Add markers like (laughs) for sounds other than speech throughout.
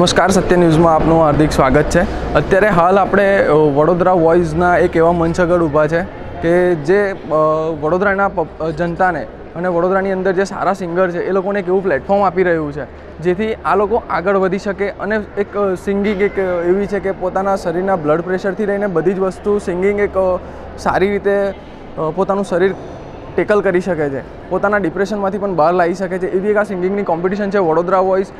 નમસ્કાર સત્ય ન્યૂઝમાં આપનું હાર્દિક સ્વાગત છે અત્યારે હાલ આપણે અ, વડોદરા વોઇસના એક એવા મંચ આગળ ઊભા છે કે જે અ, વડોદરાના પબ- અ, જનતાને અને વડોદરાની અંદર જે સારા સિંગર છે એ લોકોને એક એવું પ્લેટફોર્મ આપી રહ્યું છે જેથી આ લોકો આગળ વધી શકે અને એક સિંગિંગ એક એવી છે કે પોતાના શરીરના બ્લડ પ્રેશરથી લઈને બધી જ વસ્તુ સિંગિંગ એક અ, સારી રીતે અ, પોતાનું શરીર ટેકલ કરી શકે છે પોતાના ડિપ્રેશનમાંથી પણ બહાર લાવી શકે છે એવી એક આ સિંગિંગની કોમ્પિટિશન છે વડોદરા વોઇસ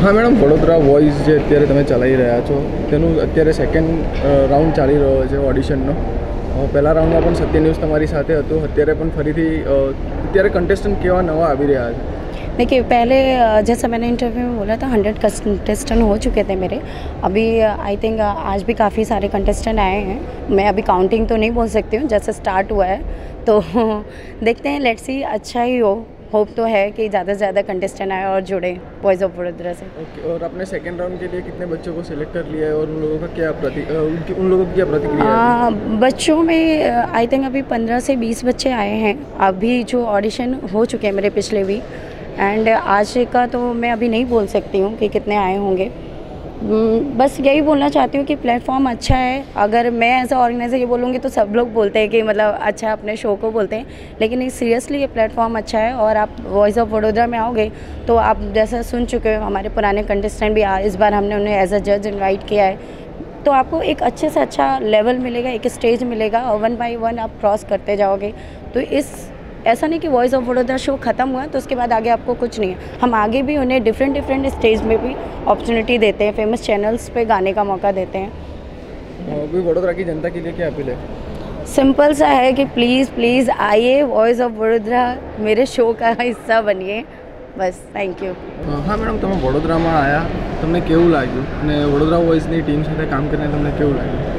હા મેડમ વડોદરા વોઇસ જે અત્યારે તમે ચલાવી રહ્યા છો તેનું અત્યારે સેકન્ડ રાઉન્ડ ચાલી રહ્યો છે ઓડિશનનો અ, પહેલા રાઉન્ડમાં પણ સત્ય ન્યૂઝ તમારી સાથે હતું અત્યારે પણ ફરીથી અ, અત્યારે કન્ટેસ્ટન્ટ કેવા નવા આવી રહ્યા છે देखिए पहले अ, जैसा मैंने इंटरव्यू में बोला था हंड्रेड कंटेस्टेंट हो चुके थे मेरे अभी आई थिंक आज भी काफ़ी सारे कंटेस्टेंट आए हैं मैं अभी काउंटिंग तो नहीं बोल सकती हूँ जैसे स्टार्ट हुआ है तो (laughs) देखते हैं लेट्स सी अच्छा ही हो होप तो है कि ज़्यादा से ज़्यादा कंटेस्टेंट आए और जुड़े बॉयज़ ऑफ़ वडोदरा से। Okay, और आपने सेकंड राउंड के लिए कितने बच्चों को सिलेक्ट कर लिया है और उन लोगों का क्या प्रति उनकी उन लोगों की क्या प्रतिक्रिया है? बच्चों में आई थिंक अभी पंद्रह से बीस बच्चे आए हैं। अभी जो ऑडिशन हो चुके हैं मेरे पिछले भी। एंड आज का तो मैं अभी नहीं बोल सकती हूँ कि कितने आए होंगे। बस यही बोलना चाहती हूँ कि प्लेटफॉर्म अच्छा है। अगर मैं अ ऑर्गेनाइज़र ये बोलूँगी तो सब लोग बोलते हैं कि मतलब अच्छा अपने शो को बोलते हैं। लेकिन सीरियसली ये प्लेटफॉर्म अच्छा है और आप वॉइस ऑफ़ वडोदरा में आओगे तो आप जैसा सुन चुके हो, हमारे पुराने कंटेस्टेंट भी आ- इस बार हमने उन्हें एज अ जज इन्वाइट किया है। तो आपको एक अच्छे से अच्छा लेवल मिलेगा, एक स्टेज मिलेगा और वन बाई वन आप क्रॉस करते जाओगे। तो इस ऐसा नहीं कि वॉइस ऑफ वडोदरा शो ख़त्म हुआ तो उसके बाद आगे आपको कुछ नहीं है हम आगे भी उन्हें डिफरेंट डिफरेंट स्टेज में भी अपॉर्चुनिटी देते हैं फेमस चैनल्स पे गाने का मौका देते हैं अ, अभी वडोदरा की जनता के लिए क्या अपील है सिंपल सा है कि प्लीज़ प्लीज़ आइए वॉइस ऑफ वडोदरा मेरे शो का हिस्सा बनिए બસ થેન્ક યુ અ, હા મેડમ તમે વડોદરામાં આવ્યા તમને કેવું લાગ્યું અને વડોદરા વોઇસની ટીમ સાથે કામ કરીને તમને કેવું લાગ્યું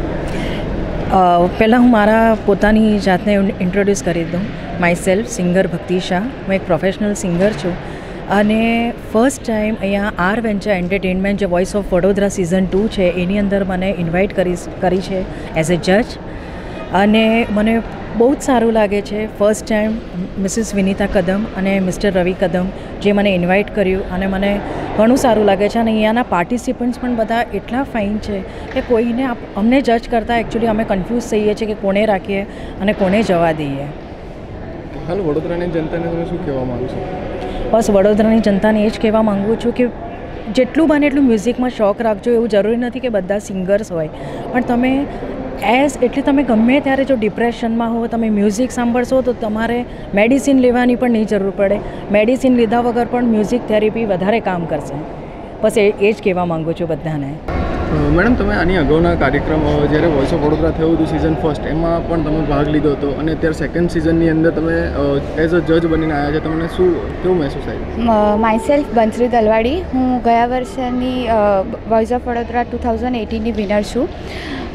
પહેલાં હું મારા પોતાની જાતને ઇન્ટ્રોડ્યુસ કરી દઉં. માય સેલ્ફ સિંગર ભક્તિ શાહ. હું એક પ્રોફેશનલ સિંગર છું. અને ફર્સ્ટ ટાઈમ અહીંયા આર વેન્ચર એન્ટરટેનમેન્ટ જે voice of Vadodara season two છે, એની અંદર મને ઇન્વાઇટ કરી કરી છે એઝ એ જજ અને મને બહુ જ સારું લાગે છે ફર્સ્ટ ટાઈમ મિસિસ વિનીતા કદમ અને મિસ્ટર રવિ કદમ જે મને ઇન્વાઇટ કર્યું અને મને ઘણું સારું લાગે છે. અને અહીંયાના પાર્ટિસિપન્ટ્સ પણ બધા એટલા ફાઇન છે કે કોઈને આપ- અમને જજ કરતાં એકચ્યુઅલી અમે કન્ફ્યુઝ થઈએ છીએ કે કોને રાખીએ અને કોને જવા દઈએ. હાલ વડોદરાની જનતાને તમે શું કહેવા માંગશો બસ વડોદરાની જનતાને એ જ કહેવા માગું છું કે જેટલું બને એટલું મ્યુઝિકમાં શોખ રાખજો. એવું જરૂરી નથી કે બધા સિંગર્સ હોય. પણ તમે એઝ એટલે તમે ગમે ત્યારે જો ડિપ્રેશનમાં હો, તમે મ્યુઝિક સાંભળશો, તો તમારે મેડિસિન લેવાની પણ નહીં જરૂર પડે. મેડિસિન લીધા વગર પણ મ્યુઝિક થેરેપી વધારે કામ કરશે. બસ એ જ કહેવા માગું છું બધાને. મેડમ, તમે આની અગાઉના કાર્યક્રમ, જ્યારે વોઇસ ઓફ વડોદરા થયું હતું સિઝન ફર્સ્ટ એમાં પણ તમે ભાગ લીધો હતો અને અત્યારે સેકન્ડ સિઝનની અંદર તમે એઝ અ જજ બનીને આવ્યા છે, તમને શું કેવું મહેસૂસ થાય માય સેલ્ફ બંસરી દલવાડી. હું ગયા વર્ષની voice of Vadodara two thousand એટીનની winner છું.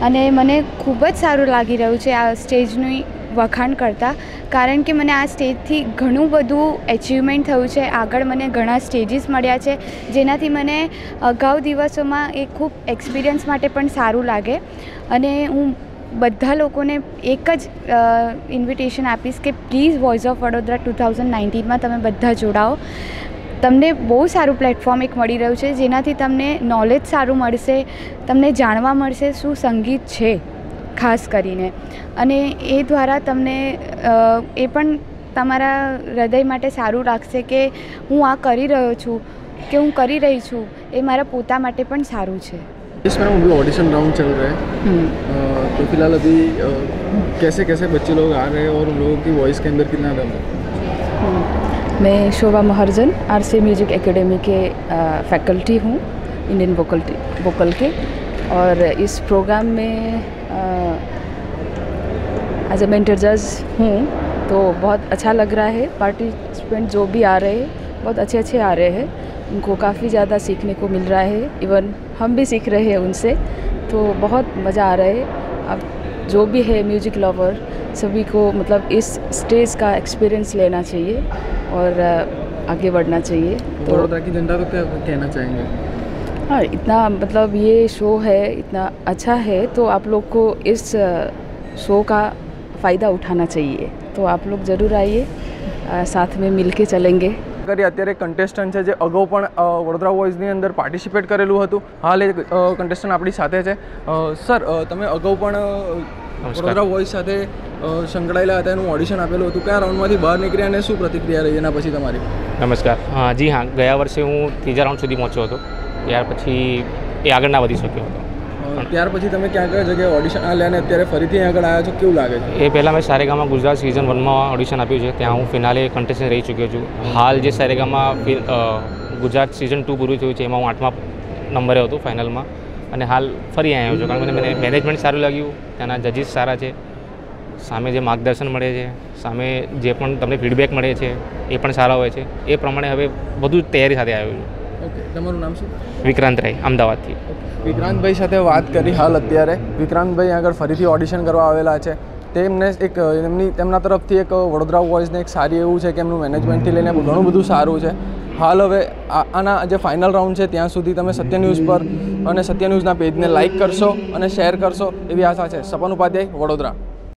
અને મને ખૂબ જ સારું લાગી રહ્યું છે આ સ્ટેજનું વખાણ કરતાં. કારણ કે મને આ સ્ટેજથી ઘણું બધું એચિવમેન્ટ થયું છે. આગળ મને ઘણા સ્ટેજીસ મળ્યા છે, જેનાથી મને અગાઉ દિવસોમાં એ ખૂબ એક્સપિરિયન્સ માટે પણ સારું લાગે. અને હું બધા લોકોને એક જ ઇન્વિટેશન આપીશ કે please voice of Vadodara two thousand નાઇન્ટીનમાં તમે બધા જોડાઓ. તમને બહુ સારું પ્લેટફોર્મ એક મળી રહ્યું છે, જેનાથી તમને નોલેજ સારું મળશે, તમને જાણવા મળશે શું સંગીત છે. ખાસ કરીને અને એ દ્વારા તમને અ, એ પણ તમારા હૃદય માટે સારું લાગશે કે હું આ કરી રહ્યો છું કે હું કરી રહી છું એ મારા પોતા માટે પણ સારું છે इस मैडम अभी ऑडिशन राउंड चल रहे हैं अ, तो फिलहाल अभी अ, कैसे कैसे बच्चे लोग आ रहे हैं और उन लोगों की वॉइस के अंदर कितना दम है मैं Shobha Maharjan R C music academy के फैकल्टी हूँ इंडियन वोकल वोकल के और इस प्रोग्राम में एज ए मेंटर जज हूँ तो बहुत अच्छा लग रहा है। पार्टिसिपेंट जो भी आ रहे हैं, बहुत अच्छे अच्छे आ रहे हैं। उनको काफ़ी ज़्यादा सीखने को मिल रहा है। इवन हम भी सीख रहे हैं उनसे तो बहुत मज़ा आ रहा है। अब जो भी है म्यूज़िक लवर सभी को मतलब इस स्टेज का एक्सपीरियंस लेना चाहिए और आगे बढ़ना चाहिए। तो की को क्या कहना चाहेंगे? हाँ इतना मतलब ये शो है इतना अच्छा है तो आप लोग को इस अ, शो का फ़ायदा उठाना चाहिए तो आप लोग ज़रूर आइए अ, साथ में मिल के चलेंगे કરી અત્યારે કન્ટેસ્ટન્ટ છે જે અગાઉ પણ અ, વડોદરા વોઇસની અંદર પાર્ટિસિપેટ કરેલું હતું હાલ એ કન્ટેસ્ટન્ટ આપણી સાથે છે અ, સર અ, તમે અગાઉ પણ અ, વડોદરા વોઇસ સાથે અ, સંકળાયેલા હતા એનું ઓડિશન આપેલું હતું કયા રાઉન્ડમાંથી બહાર નીકળ્યા અને શું પ્રતિક્રિયા રહી એના પછી તમારી નમસ્કાર હા જી હા ગયા વર્ષે હું ત્રીજા રાઉન્ડ સુધી પહોંચ્યો હતો ત્યાર પછી એ આગળ ના વધી શક્યો હતો. ત્યાર પછી તમે ક્યાં કયા જગ્યાએ ઓડિશન અને અત્યારે ફરીથી આગળ આવ્યા છો? કેવું લાગે છે? એ પહેલાં મેં સારેગામાં ગુજરાત સિઝન વનમાં ઓડિશન આપ્યું છે. ત્યાં હું ફિનાલે કન્ટેસ્ટન્ટ રહી ચૂક્યો છું. હાલ જે સારેગામાં ગુજરાત સિઝન ટુ પૂરું થયું છે એમાં હું આઠમા નંબરે હતો ફાઇનલમાં. અને હાલ ફરી આવ્યો છું. કારણ કે મને મેનેજમેન્ટ સારું લાગ્યું. ત્યાંના જજીસ સારા છે. સામે જે માર્ગદર્શન મળે છે સામે જે પણ તમને ફીડબેક મળે છે એ પણ સારા હોય છે. એ પ્રમાણે હવે બધું તૈયારી સાથે આવ્યો છું. તમારું નામ શું? વિક્રાંત રાય અમદાવાદથી. વિક્રાંતભાઈ સાથે વાત કરી હાલ અત્યારે. વિક્રાંતભાઈ આગળ ફરીથી ઓડિશન કરવા આવેલા છે. તેમને એક એમની તેમના તરફથી એક વડોદરા વોઇસને એક સારી એવું છે કે એમનું મેનેજમેન્ટથી લઈને ઘણું બધું સારું છે. હાલ હવે આના જે ફાઇનલ રાઉન્ડ છે ત્યાં સુધી તમે સત્ય ન્યૂઝ પર અને સત્ય ન્યૂઝના પેજને લાઇક કરશો અને શેર કરશો એવી આશા છે. સપન ઉપાધ્યાય વડોદરા.